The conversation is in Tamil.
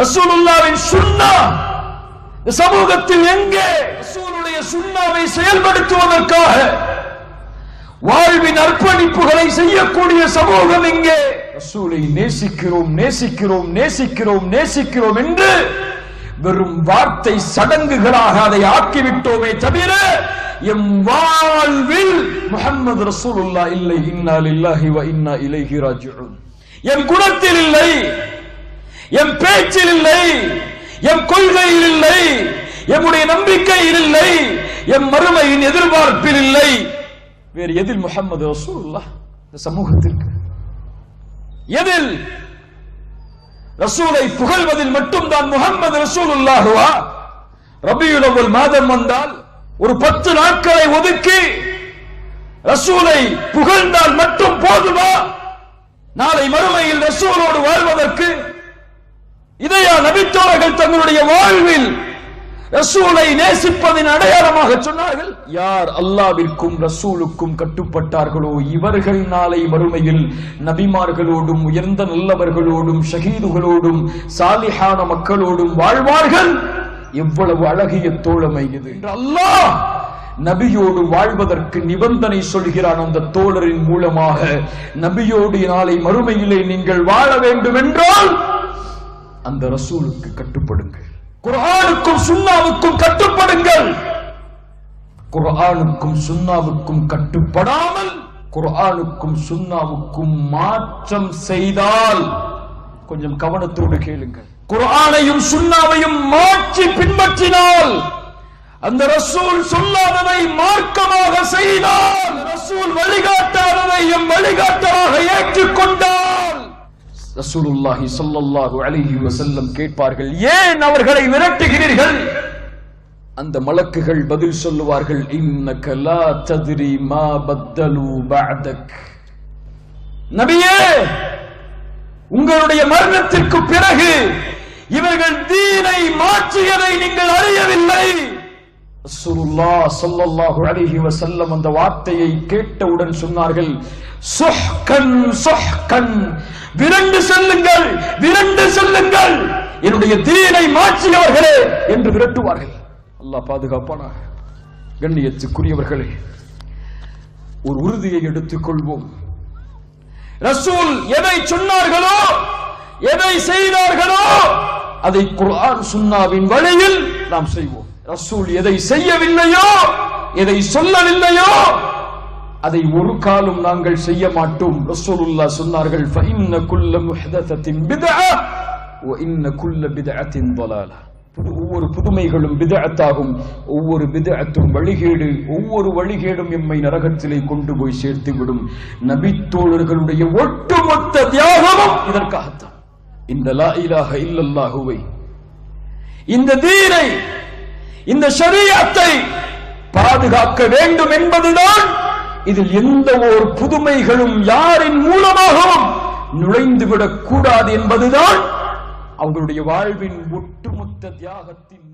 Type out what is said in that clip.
ரசூலுல்லாவின் சுண்ணா. இந்த சமூகத்தில் எங்கே ரசூலுடைய சுண்ணாவை செயல்படுத்துவதற்காக வாழ்வின் அர்ப்பணிப்புகளை செய்யக்கூடிய சமூகம் எங்கே? ரசூலை நேசிக்கிறோம் நேசிக்கிறோம் நேசிக்கிறோம் நேசிக்கிறோம் என்று வெறும் வார்த்தை சடங்குகளாக அதை ஆக்கிவிட்டோமே தவிர எம் வாழ்வில் முகமது ரசூலுல்லா இல்லை. இன்னா இல்லாஹி வ இன்னா இலைஹி ராஜிஊன். என் குணத்தில் இல்லை. எம் பேச்சில் இல்லை எம் கொள்கையில் இல்லை எம்முடைய நம்பிக்கையில் இல்லை எம் மறுமையின் எதிர்பார்ப்பில் இல்லை. வேறு எதில் முகமது ரசூல்லா இந்த சமூகத்திற்கு. எதில்? ரசூலை புகழ்வதில் மட்டும்தான் முகமது ரசூலுல்லாஹுவா ரபியுல் அவ்வல் மாதம் வந்தால் ஒரு பத்து நாட்களை ஒதுக்கி ரசூலை புகழ்ந்தால் மட்டும் போதுமா? நாளை மறுமையில் ரசூலோடு வாழ்வதற்கு இதையா நபித்தோர்கள் தங்களுடைய வாழ்வில் ரசூலை நேசிப்பதின் அடையாளமாக சொன்னார்கள்? யார் அல்லாவிற்கும் ரசூலுக்கும் கட்டுப்பட்டார்களோ இவர்கள் நாளை மறுமையில் நபிமார்களோடும் உயர்ந்த நல்லவர்களோடும் ஷஹீதுகளோடும் சாலிஹான மக்களோடும் வாழ்வார்கள்? எவ்வளவு அழகிய தோழமை இது. என்று அல்லாஹ் நபியோடு வாழ்வதற்கு நிபந்தனை சொல்கிறான் அந்த தோழரின் மூலமாக. நபியோடு நாளை மறுமையிலே நீங்கள் வாழ வேண்டும் என்றால் அந்த ரசூலுக்கு கட்டுப்படுங்கள். குர்ஆனுக்கும் சுன்னாவுக்கும் கட்டுப்படுங்கள். குர்ஆனுக்கும் சுன்னாவுக்கும் கட்டுப்படாமல் குர்ஆனுக்கும் சுன்னாவுக்கும் மாற்றம் செய்தால் கொஞ்சம் கவனத்தோடு கேளுங்கள். குர்ஆனையும் சுன்னாவையும் மாற்றி பின்பற்றினால் அந்த ரசூல் சொல்லாததை மார்க்கமாக செய்தால் ரசூல் வழிகாட்டாததை எம் வழிகாட்டமாக ஏற்றுக்கொண்டால் ரசூலுல்லாஹி ஸல்லல்லாஹு அலைஹி வஸல்லம் கேட்பார்கள் ஏன் அவர்களை விரட்டுகிறீர்கள்? அந்த மலக்குகள் பதில் சொல்லுவார்கள் இன்னக லா தத்ரி மா பத்தலு பஅதக். நபியே உங்களுடைய மரணத்திற்கு பிறகு இவர்கள் தீனை மாற்றியதை நீங்கள் அறியவில்லை. ரசூலுல்லாஹ் ஸல்லல்லாஹு அலைஹி வஸல்லம் அந்த வார்த்தையை கேட்டவுடன் சொன்னார்கள் சுஹ்கன் சுஹ்கன் விரண்டு செல்லுங்கள் விரண்டு செல்லுங்கள் என்னுடைய தீனை மாற்றியவர்களே என்று விரட்டுவார்கள். அல்லாஹ் பாதுகாப்பானாக. கண்ணியத்துக்குரியவர்களே ஒரு உறுதியை எடுத்துக் கொள்வோம் ரசூல் எதை சொன்னார்களோ எதை செய்தார்களோ அதை குர்ஆன் சுன்னாவின் வழியில் நாம் செய்வோம். ரசூல் எதை செய்யவில்லையோ எதை சொல்லவில்லையோ அதை ஒரு காலம் நாங்கள் செய்ய மாட்டோம். ரசூலுல்லா சொன்னார்கள் ஃபஇன்ன குல்ல முஹ்தஸத்தின் பிதஅ வ இன்ன குல்ல பிதஅத்தின் ضلاலா ஒவ்வொரு புதுமைகளும் பிதஅத்தாகும். ஒவ்வொரு பிதஅத்தும் வழிகேடு ஒவ்வொரு வழிகேடும் எம்மை நரகத்திலே கொண்டு போய் சேர்த்து விடும் நபித்தோழர்களுடைய ஒட்டுமொத்த தியாகமும் இதற்காகத்தான். இந்த லா இலாஹ இல்லல்லாஹுவை. இந்த தீனை இந்த ஷரீஅத்தை பாதுகாக்க வேண்டும் என்பதுதான் இதில் எந்த ஒரு புதுமைகளும் யாரின் மூலமாகவும் நுழைந்துவிடக் கூடாது என்பதுதான் அவங்களுடைய வாழ்வின் ஒட்டுமொத்த தியாகத்தின்